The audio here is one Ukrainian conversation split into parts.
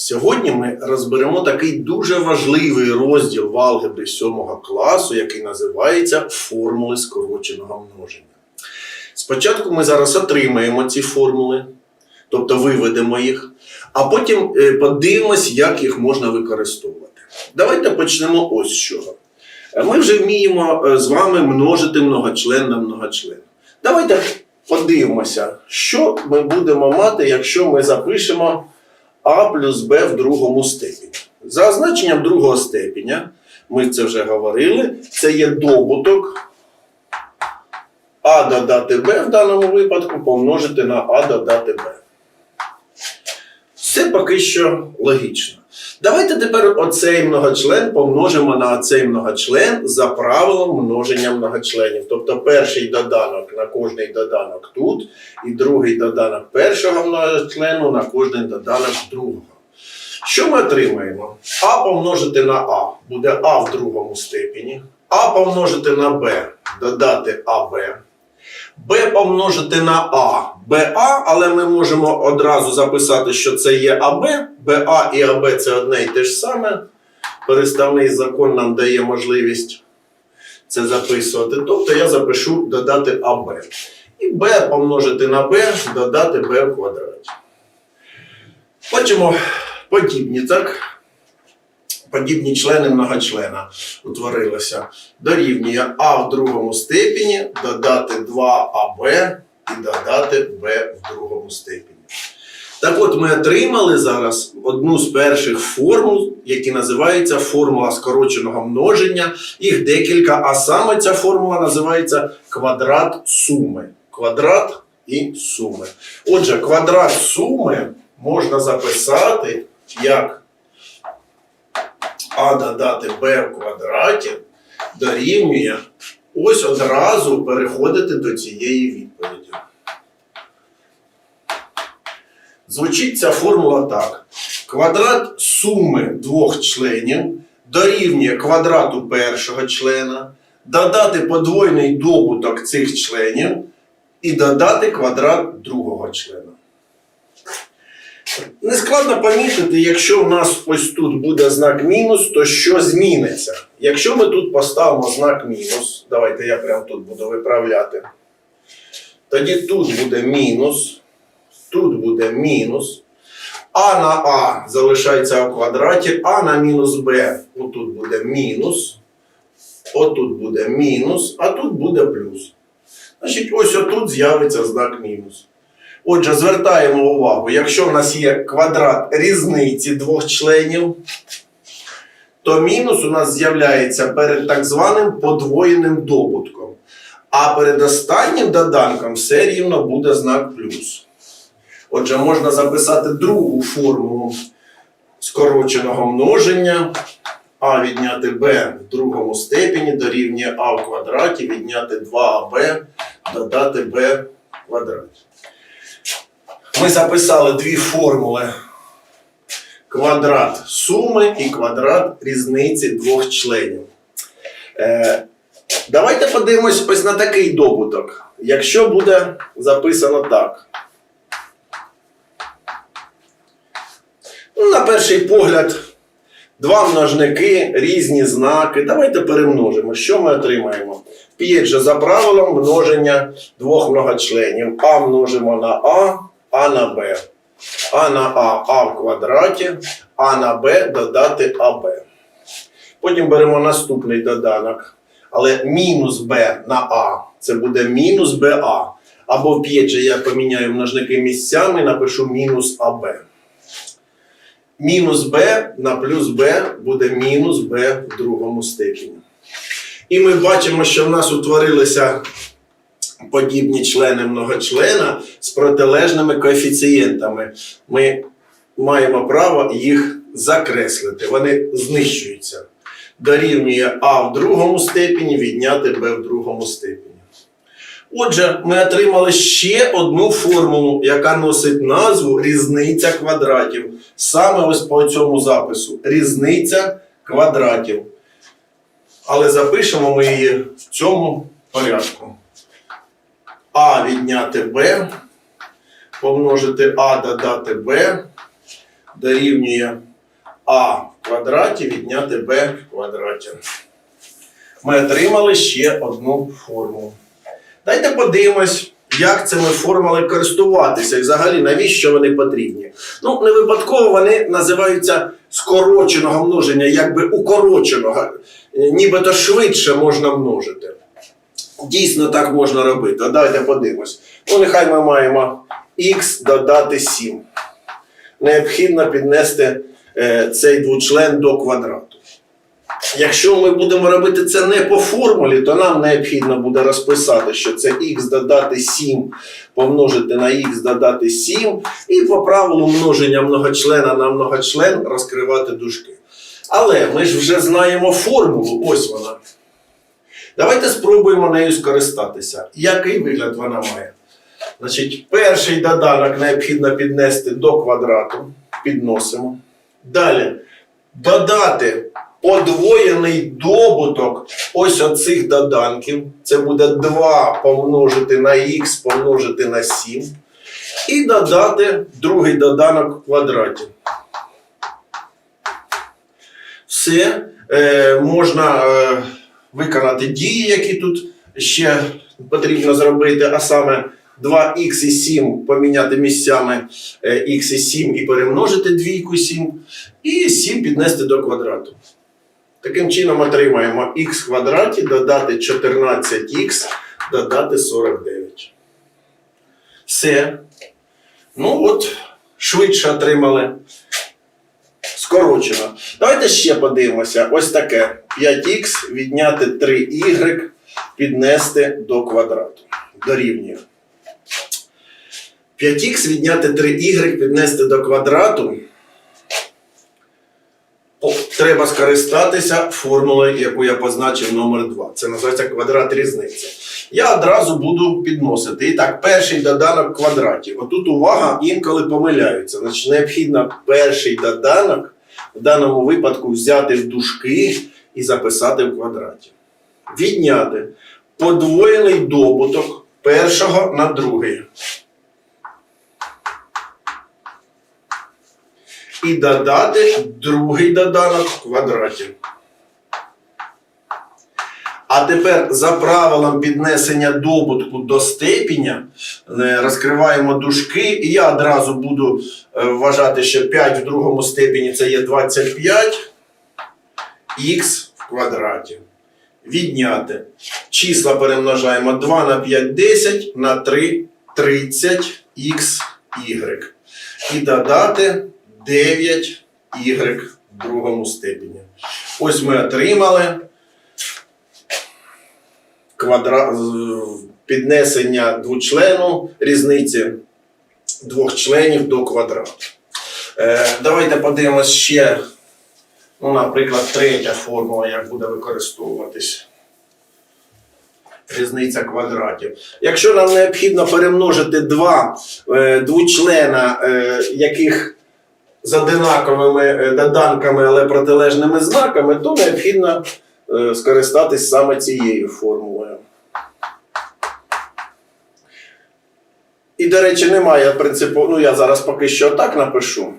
Сьогодні ми розберемо такий дуже важливий розділ в алгебрі 7 класу, який називається формули скороченого множення. Спочатку ми зараз отримаємо ці формули, тобто виведемо їх, а потім е, подивимось, як їх можна використовувати. Давайте почнемо ось з чого. Е, Ми вже вміємо е, з вами множити многочлен на многочлен. Давайте подивимося, що ми будемо мати, якщо ми запишемо а плюс Б в другому степені. За значенням другого степеня, ми це вже говорили, це є добуток А додати Б в даному випадку помножити на А додати Б. Все поки що логічно. Давайте тепер оцей многочлен помножимо на оцей многочлен за правилом множення многочленів. Тобто перший доданок на кожний доданок тут, і другий доданок першого многочлену на кожний доданок другого. Що ми отримаємо? А помножити на А буде А в другому степені. А помножити на Б додати АБ. Б помножити на А БА, але ми можемо одразу записати, що це є АБ. БА і АБ це одне і те ж саме. Переставний закон нам дає можливість це записувати. Тобто я запишу додати АБ. І Б помножити на Б, додати Б в квадраті. Бачимо подібні, так? Подібні члени многочлена утворилося. Дорівнює А в другому степені, додати 2АБ і додати Б в другому степені. Так от ми отримали зараз одну з перших формул, які називаються формула скороченого множення. Їх декілька, а саме ця формула називається квадрат суми. Квадрат і суми. Отже, квадрат суми можна записати як а додати b в квадраті дорівнює ось одразу переходити до цієї відповіді. Звучить ця формула так. Квадрат суми двох членів дорівнює квадрату першого члена, додати подвойний добуток цих членів і додати квадрат другого члена. Нескладно помітити, якщо в нас ось тут буде знак мінус, то що зміниться? Якщо ми тут поставимо знак мінус, давайте я прямо тут буду виправляти. Тоді тут буде мінус, тут буде мінус. А на А залишається у квадраті, А на мінус Б. Отут буде мінус. Отут буде мінус, а тут буде плюс. Значить, ось отут з'явиться знак мінус. Отже, звертаємо увагу, якщо в нас є квадрат різниці двох членів, то мінус у нас з'являється перед так званим подвоєним добутком. А перед останнім доданком все рівно буде знак плюс. Отже, можна записати другу формулу скороченого множення. А відняти b в другому степені дорівнює а в квадраті, відняти 2аб, додати b в квадраті. Ми записали дві формули: квадрат суми і квадрат різниці двох членів. Е, давайте подивимось ось на такий добуток. Якщо буде записано так. Ну, на перший погляд, два множники, різні знаки. Давайте перемножимо. Що ми отримаємо? П'ять же за правилом множення двох многочленів. А множимо на А, А на Б. А на А А в квадраті, А на Б додати АБ. Потім беремо наступний доданок. Але мінус Б на А це буде мінус БА. Або в же я поміняю множники місцями, напишу мінус АБ. Мінус b на плюс b буде мінус b в другому степені. І ми бачимо, що в нас утворилися подібні члени многочлена з протилежними коефіцієнтами. Ми маємо право їх закреслити. Вони знищуються. Дорівнює а в другому степені відняти b в другому степені. Отже, ми отримали ще одну формулу, яка носить назву різниця квадратів. Саме ось по цьому запису. Різниця квадратів. Але запишемо ми її в цьому порядку. А відняти Б, помножити А додати Б, дорівнює а в квадраті відняти b в квадраті. Ми отримали ще одну формулу. Дайте подивимось, як цими формулами користуватися і взагалі навіщо вони потрібні. Ну, не випадково вони називаються скороченого множення, якби укороченого, Е, нібито швидше можна множити. Дійсно так можна робити. Давайте подивимось. Ну, нехай ми маємо х додати 7. Необхідно піднести е, цей двочлен до квадрату. Якщо ми будемо робити це не по формулі, то нам необхідно буде розписати, що це х додати 7 помножити на х додати 7, і по правилу множення многочлена на многочлен розкривати дужки. Але ми ж вже знаємо формулу, ось вона. Давайте спробуємо нею скористатися. Який вигляд вона має? Значить, перший доданок необхідно піднести до квадрату. Підносимо. Далі додати подвоєний добуток ось оцих доданків. Це буде 2 помножити на х помножити на 7. І додати другий доданок в квадраті. Все е, можна е, виконати дії, які тут ще потрібно зробити, а саме 2х і 7 поміняти місцями е, х і 7 і перемножити двійку 7, і 7 піднести до квадрату. Таким чином отримаємо х квадраті, додати 14х, додати 49. Все. Ну от, швидше отримали. Скорочено. Давайте ще подивимося. Ось таке. 5х відняти 3y піднести до квадрату. Дорівнює. 5х відняти 3y піднести до квадрату. Треба скористатися формулою, яку я позначив номер 2. Це називається квадрат різниці. Я одразу буду підносити. І так, перший доданок в квадраті. Отут увага, інколи помиляються. Значить, необхідно перший доданок в даному випадку взяти в дужки і записати в квадраті. Відняти подвоєний добуток першого на другий. І додати другий доданок в квадраті. А тепер за правилом піднесення добутку до степеня е, розкриваємо дужки, і я одразу буду е, вважати, що 5 в другому степені це є 25 х в квадраті. Відняти. Числа перемножаємо 2 на 5 10 на 3 30 х y. І додати 9 y в другому степені. Ось ми отримали квадра... з- піднесення двочлену різниці двох членів до квадрату. Е, давайте подивимось ще, ну, наприклад, третя формула, як буде використовуватись. Різниця квадратів. Якщо нам необхідно перемножити два е, двочлена, е, яких з одинаковими е, доданками, але протилежними знаками, то необхідно е, скористатись саме цією формулою. І, до речі, немає принципу, ну я зараз поки що так напишу.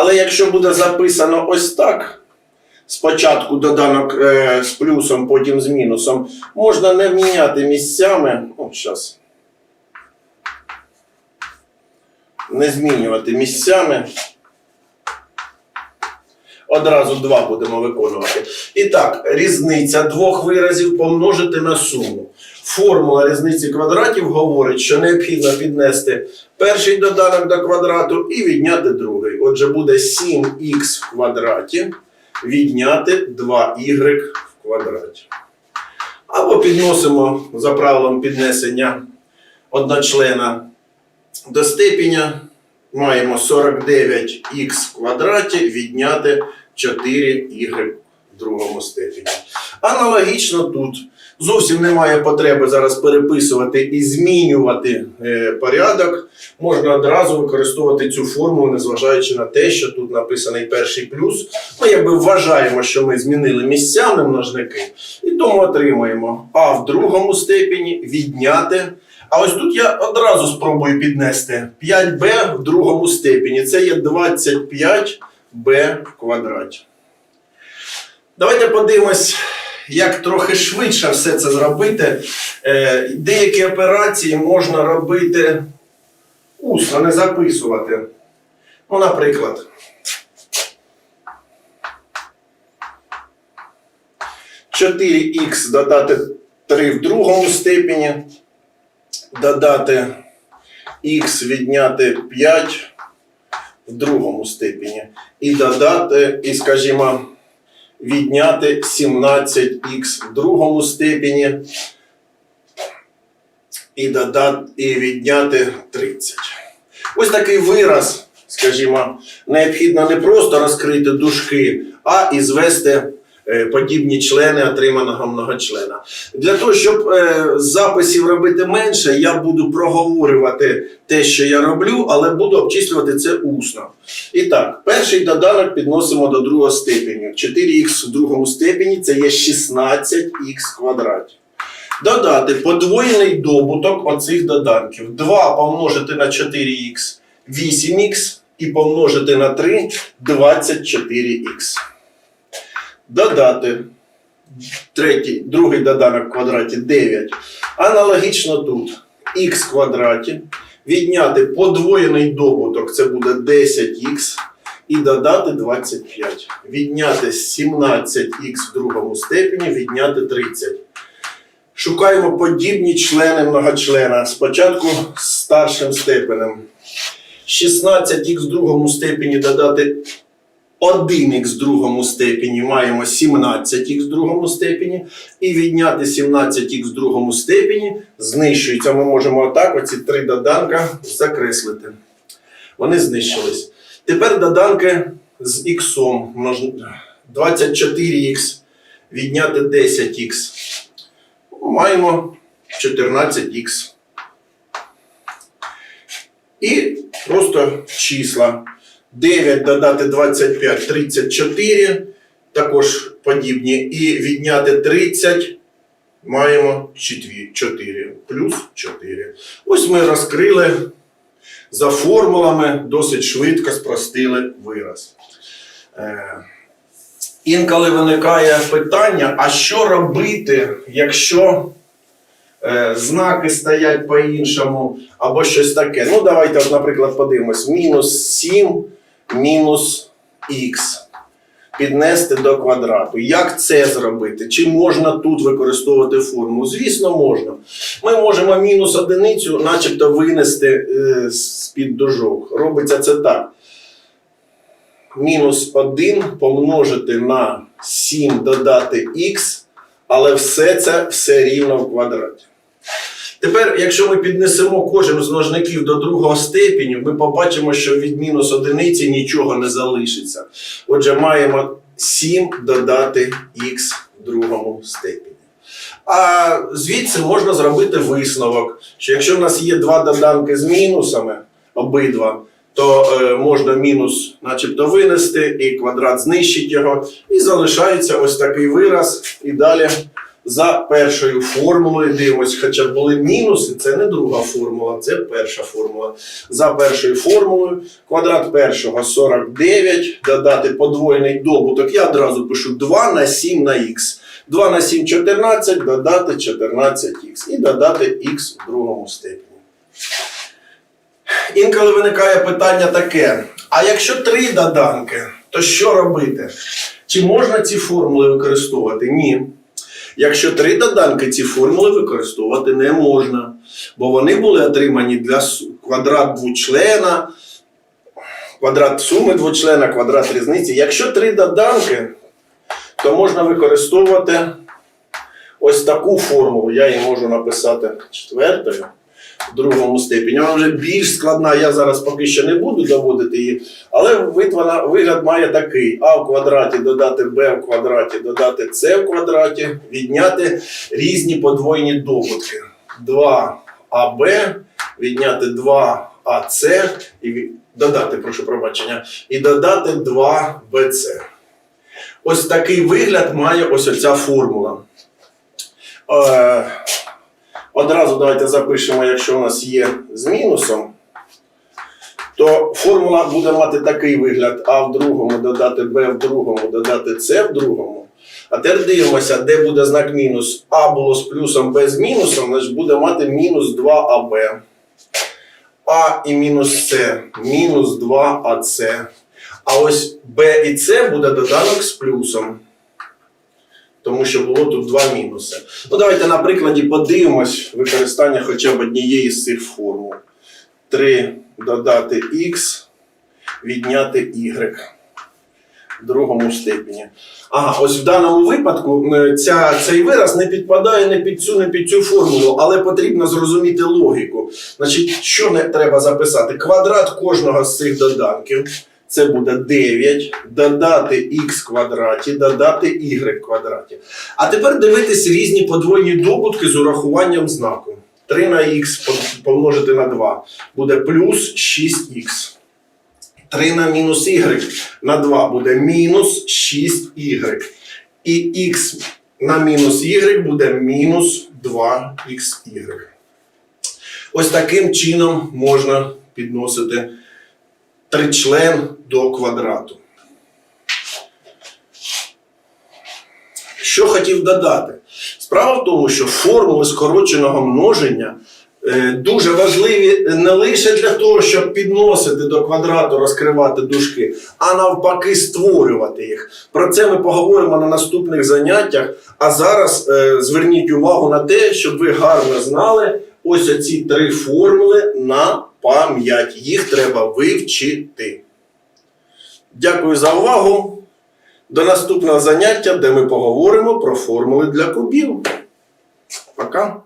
Але якщо буде записано ось так, спочатку доданок е, з плюсом, потім з мінусом, можна не міняти місцями. Ну, зараз. Не змінювати місцями. Одразу два будемо виконувати. І так, різниця двох виразів помножити на суму. Формула різниці квадратів говорить, що необхідно піднести перший доданок до квадрату і відняти другий. Отже, буде 7х в квадраті відняти 2y в квадраті. Або підносимо за правилом піднесення одночлена до степеня. Маємо 49х в квадраті відняти 4y в другому степені. Аналогічно тут зовсім немає потреби зараз переписувати і змінювати е, порядок. Можна одразу використовувати цю формулу, незважаючи на те, що тут написаний перший плюс. Ми якби вважаємо, що ми змінили місцями множники, і тому отримаємо а в другому степені відняти А ось тут я одразу спробую піднести 5b в другому степені. Це є 25b в квадраті. Давайте подивимось, як трохи швидше все це зробити. Е, деякі операції можна робити усно, не записувати. Ну, наприклад. Чотири х додати 3 в другому степені, додати х відняти 5 в другому степені. І додати, і, скажімо, відняти 17х в другому степені і, додати, і відняти 30. Ось такий вираз, скажімо, необхідно не просто розкрити дужки, а і звести подібні члени отриманого многочлена. Для того, щоб е, записів робити менше, я буду проговорювати те, що я роблю, але буду обчислювати це усно. І так, перший доданок підносимо до другого степеню. 4х в другому степені це є 16х квадратів. Додати подвоєний добуток оцих доданків. 2 помножити на 4х 8х і помножити на 3 24х. Додати третій, другий доданок в квадраті 9. Аналогічно тут х в квадраті. Відняти подвоєний добуток це буде 10х. І додати 25. Відняти 17х в другому степені, відняти 30. Шукаємо подібні члени многочлена. Спочатку з старшим степенем. 16х в другому степені додати 1х в другому степені маємо 17х в другому степені. І відняти 17х в другому степені знищується. Ми можемо отак оці три доданка закреслити. Вони знищились. Тепер доданки з х. 24х відняти 10х. Маємо 14х. І просто числа. 9 додати 25, 34, також подібні. І відняти 30 маємо 4, плюс 4. Ось ми розкрили за формулами, досить швидко спростили вираз. Е, Інколи виникає питання, а що робити, якщо е, знаки стоять по-іншому або щось таке. Ну, давайте, наприклад, подивимось: мінус 7 мінус х піднести до квадрату. Як це зробити? Чи можна тут використовувати форму? Звісно, можна. Ми можемо мінус одиницю, начебто, винести е, з-під дужок. Робиться це так. Мінус 1 помножити на 7 додати х, але все це все рівно в квадраті. Тепер, якщо ми піднесемо кожен з множників до другого степеню, ми побачимо, що від мінус одиниці нічого не залишиться. Отже, маємо 7 додати х в другому степені. А звідси можна зробити висновок, що якщо в нас є два доданки з мінусами, обидва, то е, можна мінус начебто винести, і квадрат знищить його, і залишається ось такий вираз. І далі за першою формулою дивимось, хоча були мінуси, це не друга формула, це перша формула. За першою формулою квадрат першого 49, додати подвоєний добуток. Я одразу пишу 2 на 7 на х. 2 на 7 14, додати 14х і додати х в другому степені. Інколи виникає питання таке: а якщо три доданки, то що робити? Чи можна ці формули використовувати? Ні. Якщо три доданки, ці формули використовувати не можна, бо вони були отримані для квадрат двочлена, квадрат суми двочлена, квадрат різниці. Якщо три доданки, то можна використовувати ось таку формулу. Я її можу написати четвертою другому степені. Вона вже більш складна, я зараз поки що не буду доводити її, але вид вигляд має такий: а в квадраті додати b в квадраті, додати c в квадраті, відняти різні подвойні добутки. 2аб, відняти 2ac, і додати, прошу пробачення, і додати 2bc. Ось такий вигляд має ось оця формула. Одразу давайте запишемо, якщо у нас є з мінусом, то формула буде мати такий вигляд: А в другому додати Б в другому, додати С в другому. А тепер дивимося, де буде знак мінус. А було з плюсом, Б з мінусом, значить буде мати мінус 2АБ. А і мінус С, мінус 2АС. А ось Б і С буде доданок з плюсом. Тому що було тут два мінуси. Ну, давайте на прикладі подивимось використання хоча б однієї з цих формул. 3 додати х, відняти y в другому степені. Ага, ось в даному випадку е, ця, цей вираз не підпадає не під цю, не під цю формулу, але потрібно зрозуміти логіку. Значить, що не треба записати? Квадрат кожного з цих доданків. Це буде 9, додати х квадраті, додати y квадраті. А тепер дивитись різні подвойні добутки з урахуванням знаку. 3 на х помножити на 2 буде плюс 6х. 3 на мінус y на 2 буде мінус 6y. І х на мінус y буде мінус 2xy. Ось таким чином можна підносити тричлен до квадрату. Що хотів додати? Справа в тому, що формули скороченого множення е, дуже важливі не лише для того, щоб підносити до квадрату, розкривати дужки, а навпаки, створювати їх. Про це ми поговоримо на наступних заняттях. А зараз е, зверніть увагу на те, щоб ви гарно знали ось оці три формули на пам'ять. Їх треба вивчити. Дякую за увагу. До наступного заняття, де ми поговоримо про формули для кубів. Пока.